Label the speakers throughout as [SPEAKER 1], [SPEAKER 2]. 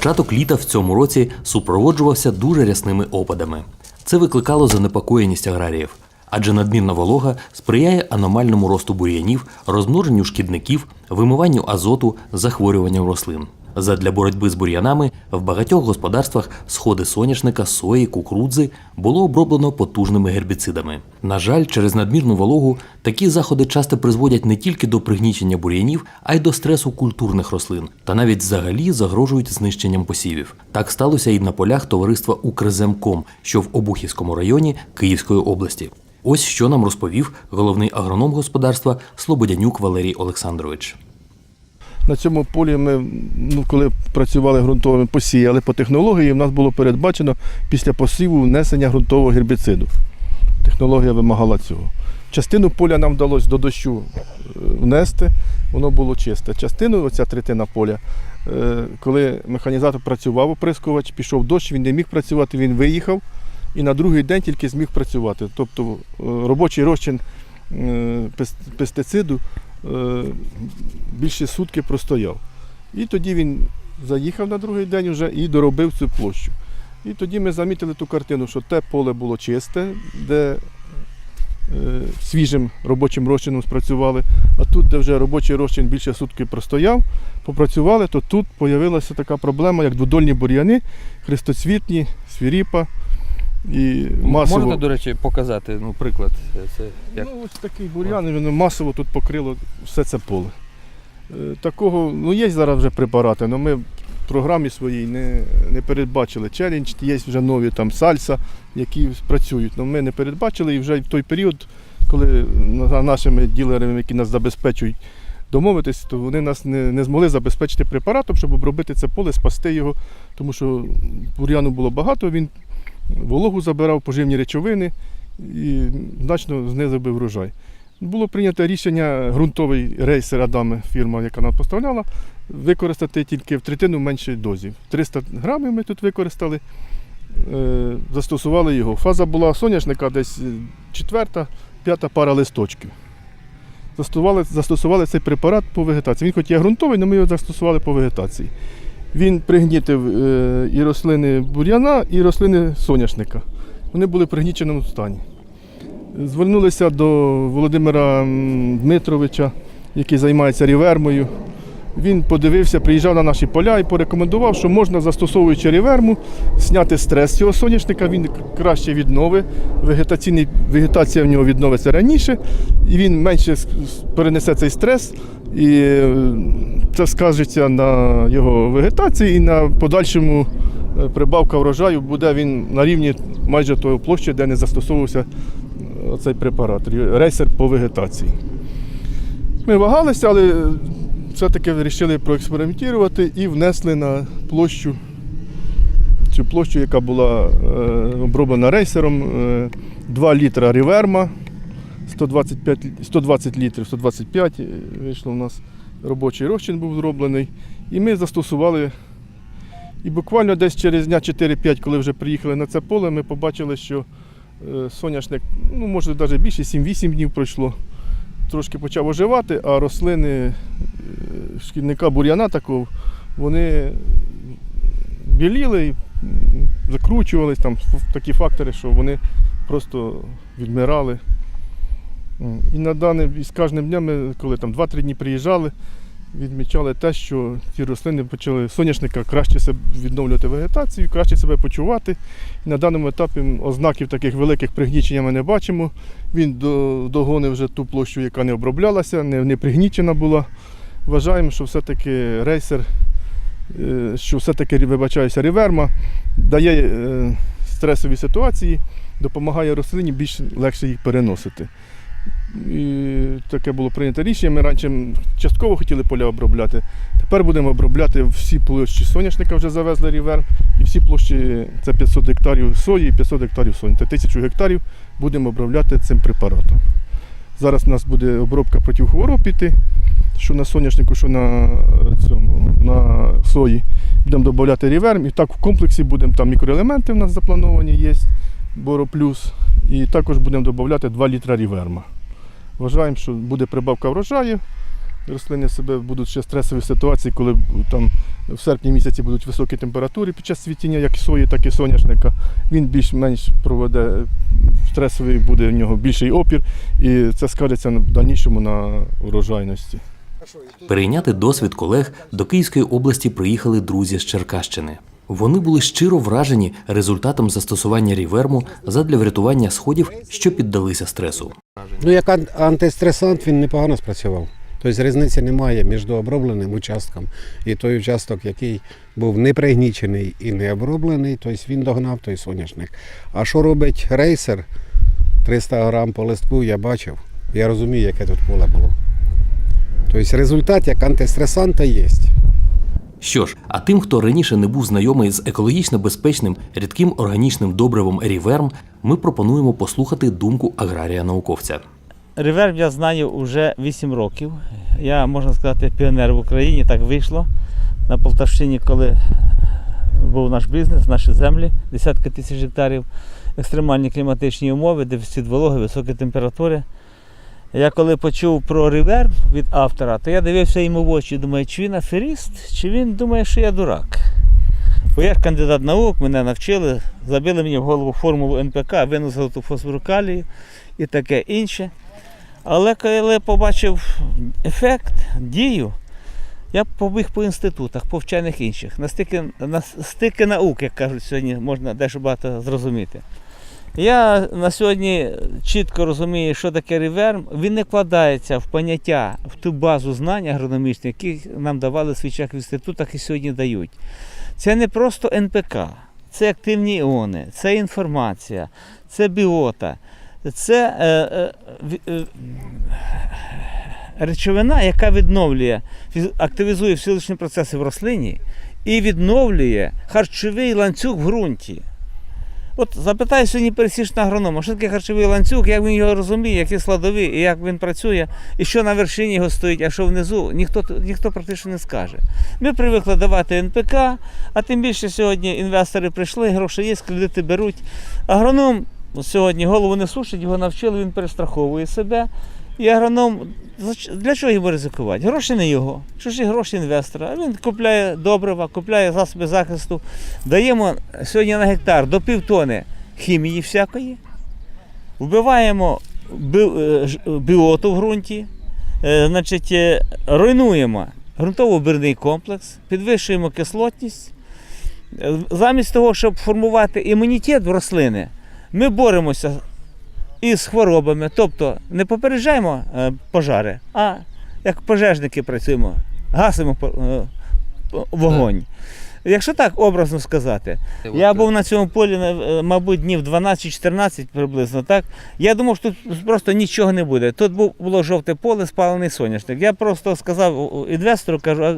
[SPEAKER 1] Початок літа в цьому році супроводжувався дуже рясними опадами. Це викликало занепокоєність аграріїв, адже надмірна волога сприяє аномальному росту бур'янів, розмноженню шкідників, вимиванню азоту, захворюванням рослин. Задля боротьби з бур'янами в багатьох господарствах сходи соняшника, сої, кукурудзи було оброблено потужними гербіцидами. На жаль, через надмірну вологу такі заходи часто призводять не тільки до пригнічення бур'янів, а й до стресу культурних рослин, та навіть взагалі загрожують знищенням посівів. Так сталося і на полях товариства Укрземком, що в Обухівському районі Київської області. Ось що нам розповів головний агроном господарства Слободянюк Валерій Олександрович.
[SPEAKER 2] На цьому полі ми, ну, коли працювали ґрунтовими, посіяли по технології, в нас було передбачено після посіву внесення ґрунтового гербіциду. Технологія вимагала цього. Частину поля нам вдалося до дощу е, внести, воно було чисте. Частину, оця третина поля, е, коли механізатор працював, оприскувач, пішов дощ, він не міг працювати, він виїхав і на другий день тільки зміг працювати. Тобто е, робочий розчин пестициду більше сутки простояв. І тоді він заїхав на другий день вже і доробив цю площу. І тоді ми замітили ту картину, що те поле було чисте, де е, свіжим робочим розчином спрацювали, а тут, де вже робочий розчин більше сутки простояв, попрацювали, то тут з'явилася така проблема, як дводольні бур'яни, хрестоцвітні, свіріпа і масово.
[SPEAKER 3] Можете, до речі, показати ну, приклад. е, Це як
[SPEAKER 2] Ну, ось такий бур'ян, воно масово тут покрило все це поле. Е, Такого, ну є зараз вже препарати, але ми в програмі своїй не, не передбачили челендж, є вже нові там сальса, які працюють. але ми не передбачили і вже в той період, коли на- нашими ділерами, які нас забезпечують, домовитись, то вони нас не, не змогли забезпечити препаратом, щоб обробити це поле, спасти його, тому що бур'яну було багато, він вологу забирав, поживні речовини і значно знизив би врожай. Було прийнято рішення ґрунтовий рейсер Адами, фірма, яка нам поставляла, використати тільки в третину меншої дозі. 300 грамів ми тут використали, е, застосували його. Фаза була соняшника десь е, четверта, п'ята пара листочків. Застосували, застосували цей препарат по вегетації. Він хоч є ґрунтовий, але ми його застосували по вегетації. Він пригнітив е, і рослини бур'яна, і рослини соняшника. Вони були в пригніченому стані. Звернулися до Володимира Дмитровича, який займається рівермою. Він подивився, приїжджав на наші поля і порекомендував, що можна, застосовуючи ріверму, зняти стрес цього соняшника, він краще відновить. Вегетаційний, вегетація в нього відновиться раніше, і він менше перенесе цей стрес, і е, це скажеться на його вегетації і на подальшому е, прибавка врожаю буде він на рівні майже тої площі, де не застосовувався е, цей препарат, рейсер по вегетації. Ми вагалися, але все-таки вирішили проекспериментувати і внесли на площу, цю площу, яка була е, оброблена рейсером, е, 2 літра ріверма, 125, 120 літрів, 125 е, вийшло у нас робочий розчин був зроблений. І ми застосували. І буквально десь через дня 4-5, коли вже приїхали на це поле, ми побачили, що е, соняшник, ну може навіть більше, 7-8 днів пройшло. Трошки почав оживати, а рослини е, шкідника бур'яна такого, вони біліли, закручувались, там такі фактори, що вони просто відмирали. І на даний, з кожним днем, коли там 2-3 дні приїжджали, відмічали те, що ці рослини почали соняшника краще себе відновлювати вегетацію, краще себе почувати. На даному етапі ознаків таких великих пригнічення ми не бачимо. Він догонив вже ту площу, яка не оброблялася, не, пригнічена була. Вважаємо, що все-таки рейсер, е, що все-таки вибачаюся, ріверма дає е, стресові ситуації, допомагає рослині більш легше їх переносити. І таке було прийнято рішення. Ми раніше частково хотіли поля обробляти. Тепер будемо обробляти всі площі соняшника, вже завезли ріверм, і всі площі це 500 гектарів сої і 500 гектарів соні. Це 1000 гектарів будемо обробляти цим препаратом. Зараз у нас буде обробка проти хвороб піти, що на соняшнику, що на, е, цьому, на сої. Будемо додати ріверм. І так в комплексі будемо там мікроелементи у нас заплановані є, бороплюс. І також будемо додати 2 літра ріверма. Вважаємо, що буде прибавка врожаю, рослини себе будуть ще стресові ситуації, коли там в серпні місяці будуть високі температури під час цвітіння, як сої, так і соняшника. Він більш-менш проведе стресовий, буде в нього більший опір, і це скажеться в дальнішому на урожайності.
[SPEAKER 1] Перейняти досвід колег до Київської області приїхали друзі з Черкащини. Вони були щиро вражені результатом застосування ріверму задля врятування сходів, що піддалися стресу.
[SPEAKER 4] Ну, як антистресант він непогано спрацював. Тобто різниці немає між обробленим участком і той участок, який був не пригнічений і не оброблений, тобто він догнав той соняшник. А що робить рейсер? 300 грам по листку я бачив. Я розумію, яке тут поле було. Тобто результат як антистресанта є.
[SPEAKER 1] Що ж, а тим, хто раніше не був знайомий з екологічно безпечним рідким органічним добривом ріверм, ми пропонуємо послухати думку аграрія-науковця.
[SPEAKER 5] Реверб я знаю вже 8 років. Я, можна сказати, піонер в Україні, так вийшло. На Полтавщині, коли був наш бізнес, наші землі, десятки тисяч гектарів, екстремальні кліматичні умови, дефіцит вологи, високі температури. Я коли почув про реверб від автора, то я дивився йому в очі, думаю, чи він аферіст, чи він думає, що я дурак. Бо я ж кандидат наук, мене навчили, забили мені в голову формулу НПК, виносили ту фосфорукалію і таке інше. Але коли побачив ефект, дію, я побіг по інститутах, по вчених інших. На стики, на стики наук, як кажуть, сьогодні можна дещо багато зрозуміти. Я на сьогодні чітко розумію, що таке реверм. Він не вкладається в поняття, в ту базу знань агрономічних, які нам давали в свій час в інститутах і сьогодні дають. Це не просто НПК, це активні іони, це інформація, це біота, це е, е, е, речовина, яка відновлює, активізує фізичні процеси в рослині і відновлює харчовий ланцюг в ґрунті. От запитай сьогодні пересічного агронома, що таке харчовий ланцюг, як він його розуміє, які складові, і як він працює, і що на вершині його стоїть, а що внизу, ніхто, ніхто практично не скаже. Ми привикли давати НПК, а тим більше сьогодні інвестори прийшли, гроші є, кредити беруть. Агроном сьогодні голову не сушить, його навчили, він перестраховує себе. І агроном для чого йому ризикувати? Гроші не його, чужі гроші інвестора. Він купляє добрива, купляє засоби захисту. Даємо сьогодні на гектар до півтони хімії всякої. Вбиваємо би- е, біоту в ґрунті, е, значить, е, руйнуємо ґрунтово-бірний комплекс, підвищуємо кислотність. Замість того, щоб формувати імунітет в рослини, ми боремося із хворобами. Тобто не попереджаємо е, пожари, а як пожежники працюємо, гасимо е, вогонь. Якщо так образно сказати, я був на цьому полі, е, мабуть, днів 12-14 приблизно. Так? Я думав, що тут просто нічого не буде. Тут було жовте поле, спалений соняшник. Я просто сказав інвестору, кажу, а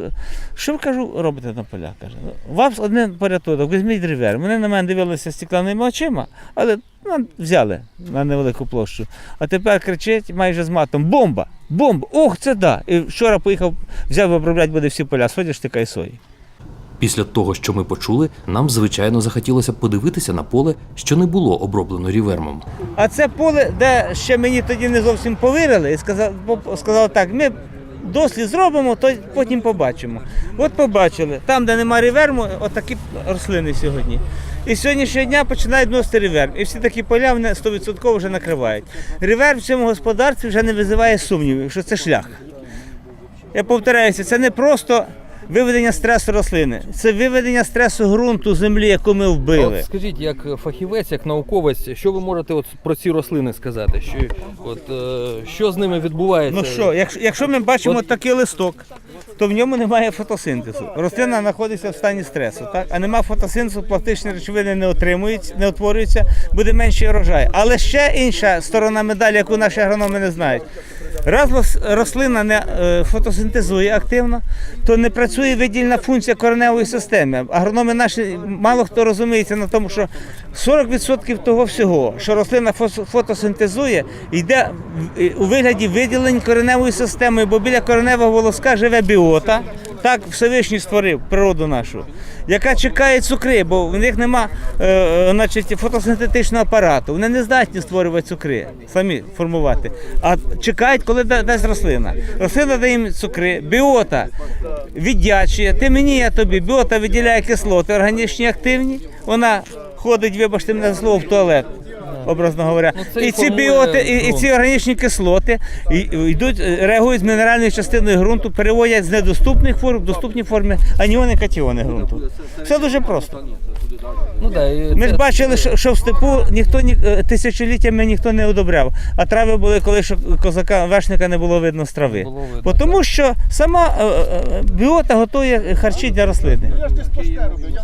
[SPEAKER 5] що ви кажу, робите на полях? Каже, «Ну, у вас один порятунок, візьміть ревер. Вони на мене дивилися стеклянними очима, але ну, взяли на невелику площу. А тепер кричить майже з матом: бомба! Бомба! Ох, це да! І вчора поїхав, взяв обробляти буде всі поля, соняшника і сої.
[SPEAKER 1] Після того, що ми почули, нам звичайно захотілося подивитися на поле, що не було оброблено рівермом.
[SPEAKER 5] А це поле, де ще мені тоді не зовсім повірили, і сказав, сказав так, ми дослід зробимо, то потім побачимо. От побачили, там, де немає реверму, отакі рослини сьогодні. І сьогоднішнього дня починають носити реверм. І всі такі поля вони 100% вже накривають. Реверм в цьому господарстві вже не визиває сумнівів, що це шлях. Я повторяюся, це не просто виведення стресу рослини, це виведення стресу ґрунту землі, яку ми вбили.
[SPEAKER 3] От скажіть, як фахівець, як науковець, що ви можете от про ці рослини сказати? Що, от, е, що з ними відбувається?
[SPEAKER 5] Ну що, якщо, якщо ми бачимо
[SPEAKER 3] От-
[SPEAKER 5] такий листок, то в ньому немає фотосинтезу. Рослина знаходиться в стані стресу, так? а нема фотосинтезу, пластичні речовини не отримуються, не утворюються, буде менший урожай. Але ще інша сторона медалі, яку наші агрономи не знають. Раз рослина не е, фотосинтезує активно, то не працює видільна функція кореневої системи. Агрономи наші мало хто розуміється на тому, що 40% того всього, що рослина фотосинтезує, йде у вигляді виділень кореневої системи, бо біля кореневого волоска живе біота, Так Всевишній створив природу нашу, яка чекає цукри, бо в них нема е, е, значить, фотосинтетичного апарату. Вони не здатні створювати цукри, самі формувати. А чекають, коли да- дасть рослина. Рослина дає їм цукри, біота віддячує. Ти мені, я тобі. Біота виділяє кислоти органічні активні. Вона ходить, вибачте мене за слово, в туалет. Образно говоря,
[SPEAKER 3] Ну, і
[SPEAKER 5] ці біоти, і, і ці органічні кислоти і- і йдуть, е, реагують з мінеральною частиною ґрунту, переводять з недоступних форм в доступні форми аніони, катіони ґрунту. Все дуже просто.
[SPEAKER 3] Ну, да, і
[SPEAKER 5] Ми
[SPEAKER 3] це-
[SPEAKER 5] ж бачили, що, що в степу ніхто ні е, тисячоліттями ніхто не одобряв, а трави були, коли що козака вершника не було видно з трави.
[SPEAKER 3] Було видно,
[SPEAKER 5] Бо Тому що сама е, е, біота готує харчі для рослини.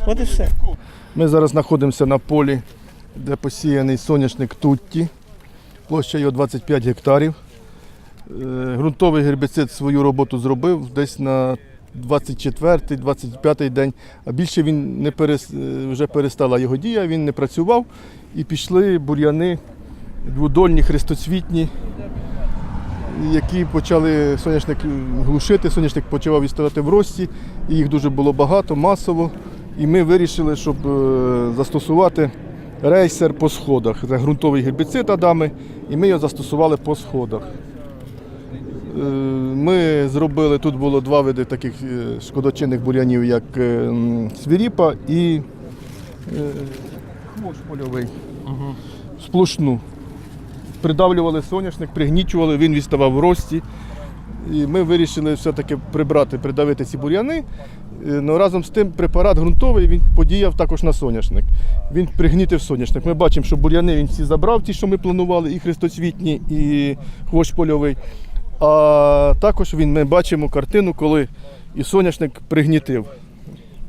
[SPEAKER 5] От і все.
[SPEAKER 2] Ми зараз знаходимося на полі, де посіяний соняшник Тутті. Площа його 25 гектарів. Е, Ґрунтовий гербіцид свою роботу зробив десь на 24-25 день, а більше він не перес... е, вже перестала його дія, він не працював і пішли бур'яни двудольні, хрестоцвітні, які почали соняшник глушити, соняшник почав відставати в рості, і їх дуже було багато, масово. І ми вирішили, щоб е, застосувати рейсер по сходах. Це ґрунтовий гербіцид Адами, і ми його застосували по сходах. Е, Ми зробили, тут було два види таких е, шкодочинних бур'янів, як е, свіріпа і хвощ польовий. Сплошну. Придавлювали соняшник, пригнічували, він відставав в рості. І ми вирішили все-таки прибрати, придавити ці бур'яни. Е, Ну, разом з тим препарат ґрунтовий він подіяв також на соняшник. Він пригнітив соняшник. Ми бачимо, що бур'яни він всі забрав, ті, що ми планували, і хрестоцвітні, і хвощ польовий. А також він, ми бачимо картину, коли і соняшник пригнітив.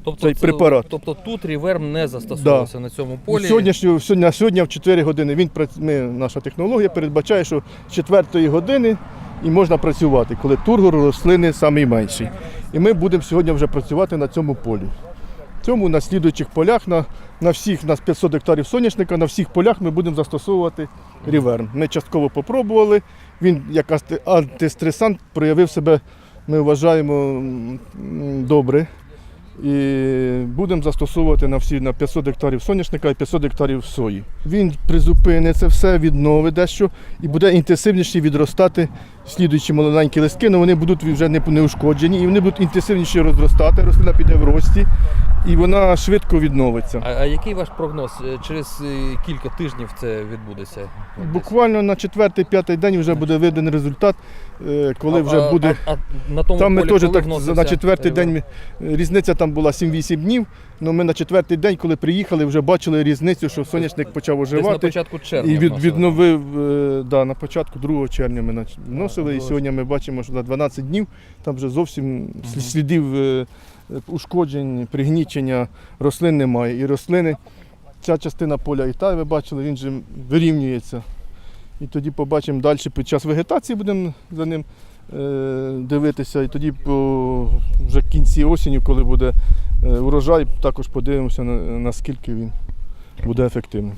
[SPEAKER 3] тобто,
[SPEAKER 2] цей
[SPEAKER 3] це-
[SPEAKER 2] препарат.
[SPEAKER 3] Тобто тут ріверм не застосовувався на цьому полі.
[SPEAKER 2] Сьогодні, сьогодні, сьогодні в 4 години він ми, наша технологія передбачає, що з 4 години і можна працювати, коли тургор рослини найменший. І ми будемо сьогодні вже працювати на цьому полі. Цьому на слідуючих полях, на, на всіх, у нас 500 гектарів соняшника, на всіх полях ми будемо застосовувати ріверн. Ми частково попробували. Він як антистресант проявив себе, ми вважаємо, добре. І будемо застосовувати на всі на 500 гектарів соняшника і 500 гектарів сої. Він призупинить це все, відновить дещо і буде інтенсивніше відростати слідуючі маленькі листки, але вони будуть вже не ушкоджені і вони будуть інтенсивніше розростати, рослина піде в рості і вона швидко відновиться.
[SPEAKER 3] А, а який ваш прогноз? Е, Через е, кілька тижнів це відбудеться?
[SPEAKER 2] Буквально на четвертий-п'ятий день вже буде виден результат, е, коли
[SPEAKER 3] А-
[SPEAKER 2] вже буде.
[SPEAKER 3] А, а на тому
[SPEAKER 2] Там ми теж так на четвертий день різниця там була 7-8 днів. але ми на четвертий день, коли приїхали, вже бачили різницю, що соняшник почав
[SPEAKER 3] Десь на початку червня.
[SPEAKER 2] І від, відновив да, на початку 2 червня ми нач- вносили, і сьогодні ми бачимо, що за 12 днів там вже зовсім слі- слідів е, ушкоджень, пригнічення рослин немає. І рослини, ця частина поля і та, ви бачили, він же вирівнюється. І тоді побачимо далі під час вегетації будемо за ним е, дивитися. І тоді по вже в кінці осені, коли буде е, урожай, також подивимося на, наскільки він буде ефективним.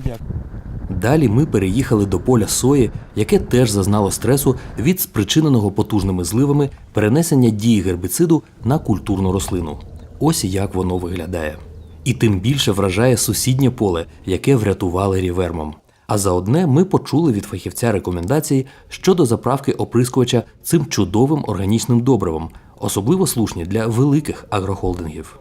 [SPEAKER 1] Далі ми переїхали до поля сої, яке теж зазнало стресу від спричиненого потужними зливами перенесення дії гербіциду на культурну рослину. Ось як воно виглядає. І тим більше вражає сусіднє поле, яке врятували рівермом. А за одне ми почули від фахівця рекомендації щодо заправки оприскувача цим чудовим органічним добривом, особливо слушні для великих агрохолдингів.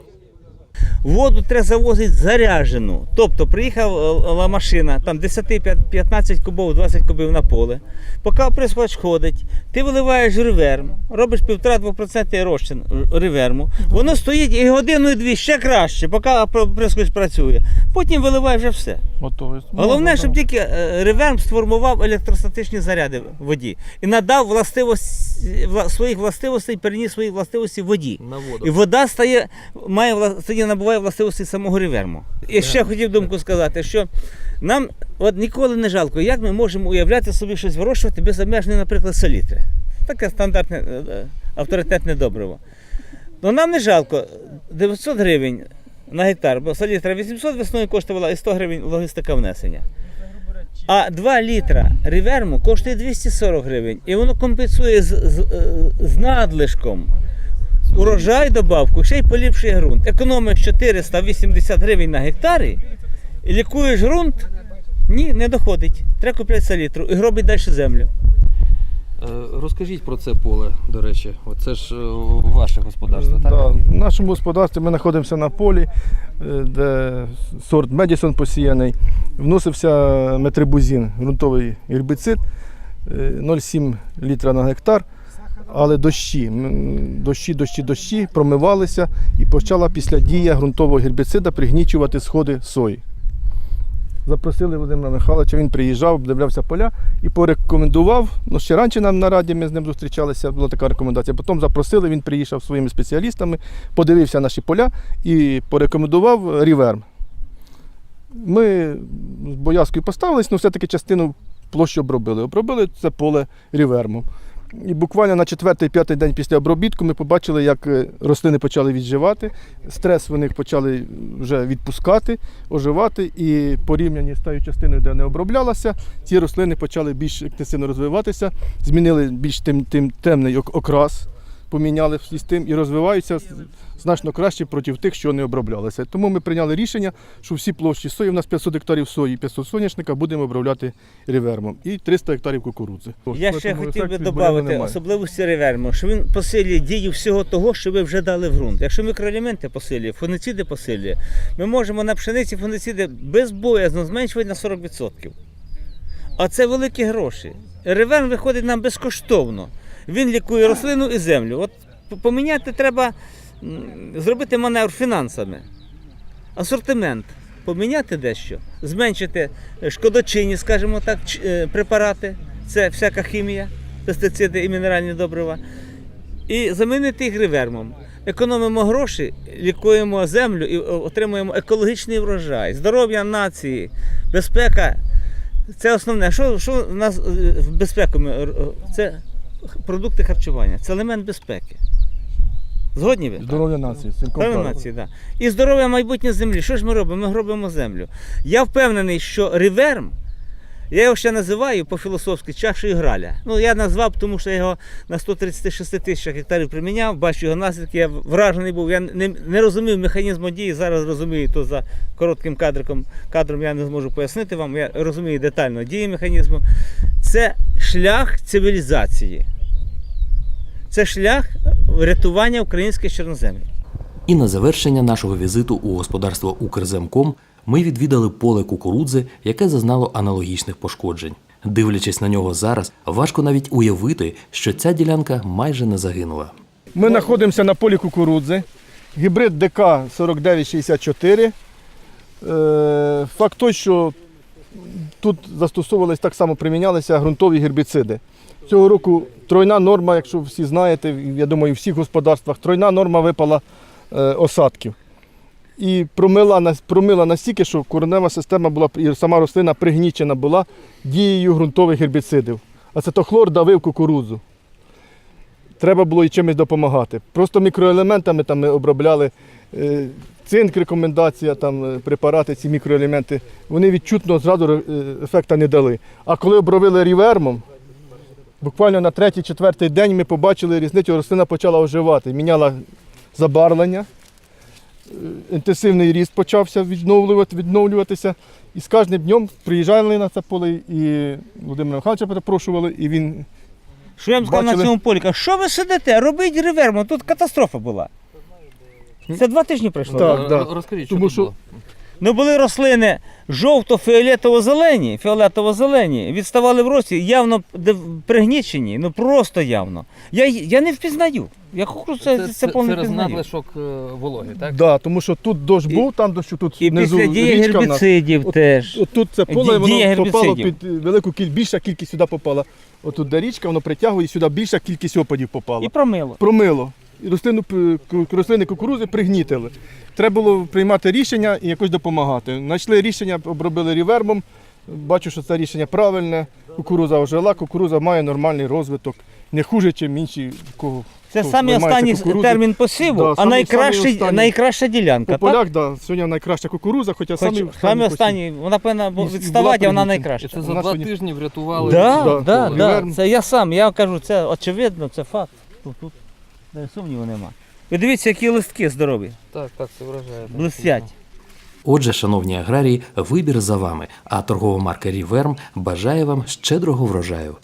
[SPEAKER 5] Воду треба завозити заряджену. Тобто приїхала машина, там 10-15 кубов, 20 кубів на поле. Поки оприскувач ходить, ти виливаєш реверм, робиш 1,5-2% розчин реверму. Воно стоїть і годину і дві ще краще, поки оприскувач працює. Потім виливаєш вже все.
[SPEAKER 2] Готові.
[SPEAKER 5] Головне, щоб тільки е, реверм сформував електростатичні заряди в воді і надав властивості, вла- своїх властивостей, переніс свої властивості воді.
[SPEAKER 3] На воду.
[SPEAKER 5] І вода стає, має вла- тоді набуває властивості самого реверму. І ще хотів думку сказати, що нам от ніколи не жалко, як ми можемо уявляти собі щось вирощувати без обмеження, наприклад, селітри. Таке стандартне е, е, авторитетне добриво. Ну нам не жалко 900 гривень на гектар, бо селітра 800 весною коштувала і 100 гривень логістика внесення. А 2 літра реверму коштує 240 гривень. І воно компенсує з, з, е, з надлишком урожай добавку, ще й поліпшує ґрунт. Економиш 480 гривень на гектарі, і лікуєш ґрунт, ні, не доходить. Треба купляти селітру і гробить далі землю.
[SPEAKER 3] Е, Розкажіть про це поле, до речі. От це ж е, ваше господарство, так?
[SPEAKER 2] Да, в нашому господарстві ми знаходимося на полі, е, де сорт Медісон посіяний. Вносився метрибузин, ґрунтовий гербіцид, е, 0,7 літра на гектар. Але дощі, дощі, дощі, дощі промивалися і почала після дії ґрунтового гербіцида пригнічувати сходи сої. Запросили Володимира Михайловича, він приїжджав, обдивлявся поля і порекомендував. Ну, ще раніше нам на раді ми з ним зустрічалися, була така рекомендація. Потім запросили, він приїхав своїми спеціалістами, подивився наші поля і порекомендував ріверм. Ми з боязкою поставились, але все-таки частину площі обробили. Обробили це поле рівермом. І буквально на четвертий-п'ятий день після обробітку ми побачили, як е, рослини почали відживати, стрес в них почали вже відпускати, оживати, і порівняні з тою частиною, де не оброблялася, ці рослини почали більш інтенсивно розвиватися, змінили більш тим, тим темний ок- окрас, поміняли всі з тим і розвиваються значно краще проти тих, що не оброблялися. Тому ми прийняли рішення, що всі площі сої, у нас 500 гектарів сої, 500 соняшника, будемо обробляти ревермом і 300 гектарів кукурудзи.
[SPEAKER 5] Я ще хотів би додати особливості реверму, що він посилює дію всього того, що ви вже дали в ґрунт. Якщо мікроелементи посилює, фунгіциди посилює, ми можемо на пшениці фунгіциди безбоязно зменшувати на 40%. А це великі гроші. Реверм виходить нам безкоштовно. Він лікує рослину і землю. От поміняти треба зробити маневр фінансами. Асортимент. Поміняти дещо, зменшити е, шкодочинні, скажімо так, е, препарати, це всяка хімія, пестициди і мінеральні добрива, і замінити їх ревермом. Економимо гроші, лікуємо землю і отримуємо екологічний врожай, здоров'я нації, безпека. Це основне. Що, що нас е, в безпеку? Це продукти харчування, це елемент безпеки. Згодні ви?
[SPEAKER 2] Здоров'я нації.
[SPEAKER 5] Здоров'я нації, да. І здоров'я майбутнє землі. Що ж ми робимо? Ми робимо землю. Я впевнений, що реверм, я його ще називаю по-філософськи чашею граля. Ну, я назвав, тому що я його на 136 тисячах гектарів приміняв, бачу його наслідки, я вражений був. Я не, не розумів механізму дії, зараз розумію, то за коротким кадриком, кадром я не зможу пояснити вам. Я розумію детально дії механізму. Це шлях цивілізації. Це шлях рятування українських чорноземів.
[SPEAKER 1] І на завершення нашого візиту у господарство Укрземком ми відвідали поле кукурудзи, яке зазнало аналогічних пошкоджень. Дивлячись на нього зараз, важко навіть уявити, що ця ділянка майже не загинула.
[SPEAKER 2] Ми знаходимося на полі кукурудзи. Гібрид ДК 4964. Е, Факт той, що тут застосовувались так само примінялися ґрунтові гербіциди. Цього року тройна норма, якщо всі знаєте, я думаю, в всіх господарствах, тройна норма випала е, осадків. І промила, промила настільки, що коренева система була і сама рослина пригнічена була дією ґрунтових гербіцидів. Ацетохлор давив кукурудзу треба було і чимось допомагати. Просто мікроелементами там ми обробляли е, цинк, рекомендація, там е, препарати, ці мікроелементи, вони відчутно зразу е, ефекта не дали. А коли обробили рівермом, буквально на третій-четвертий день ми побачили різницю, рослина почала оживати, міняла забарвлення, е, інтенсивний ріст почався відновлювати, відновлюватися. І з кожним днем приїжджали на це поле і Володимира Михайловича перепрошували, і він
[SPEAKER 5] Що я вам сказав на цьому полі? Що ви сидите? Робіть реверм, тут катастрофа була. Це два тижні пройшло.
[SPEAKER 2] Так, да.
[SPEAKER 3] Розкажіть, що
[SPEAKER 2] Тому
[SPEAKER 3] тут
[SPEAKER 2] що-
[SPEAKER 3] було?
[SPEAKER 5] Ну були рослини жовто-фіолетово-зелені, фіолетово-зелені, відставали в рості, явно де- пригнічені, ну просто явно. Я, я не впізнаю. Я хочу це, це, повне
[SPEAKER 3] це
[SPEAKER 5] пізнаю.
[SPEAKER 3] надлишок е, вологи, так?
[SPEAKER 2] Да, тому що тут дощ
[SPEAKER 5] І-
[SPEAKER 2] був, там дощу тут
[SPEAKER 5] І
[SPEAKER 2] внизу
[SPEAKER 5] після дії
[SPEAKER 2] річка в нас.
[SPEAKER 5] гербіцидів
[SPEAKER 2] От-
[SPEAKER 5] теж.
[SPEAKER 2] От тут це поле,
[SPEAKER 5] Ді-
[SPEAKER 2] воно
[SPEAKER 5] дія
[SPEAKER 2] попало
[SPEAKER 5] гербіцидів.
[SPEAKER 2] під е, велику кількість, більша кількість сюди попала. Отут де річка, воно притягує, і сюди більша кількість опадів попала.
[SPEAKER 5] І промило.
[SPEAKER 2] Промило. Рослину, рослини кукурузи пригнітили. Треба було приймати рішення і якось допомагати. Знайшли рішення, обробили рівермом. Бачу, що це рішення правильне. Кукуруза ожила, кукуруза має нормальний розвиток. Не хуже, ніж інші. Кого,
[SPEAKER 5] Це самий останній термін посіву,
[SPEAKER 2] Да,
[SPEAKER 5] а найкращий, найкраща ділянка.
[SPEAKER 2] По
[SPEAKER 5] так?
[SPEAKER 2] полях, да, сьогодні найкраща кукуруза, хоча
[SPEAKER 5] Хоч,
[SPEAKER 2] самі,
[SPEAKER 5] самі
[SPEAKER 2] посів.
[SPEAKER 5] останні, вона повинна відставати, а вона найкраща.
[SPEAKER 3] це за два тижні врятували.
[SPEAKER 5] Да,
[SPEAKER 2] Да,
[SPEAKER 5] да, да, Це я сам, я кажу, це очевидно, це факт. Тут, тут сумніву нема. Ви дивіться, які листки здорові,
[SPEAKER 3] Так, так, це вражає.
[SPEAKER 5] блистять.
[SPEAKER 1] Отже, шановні аграрії, вибір за вами, а торгова марка Ріверм бажає вам щедрого врожаю.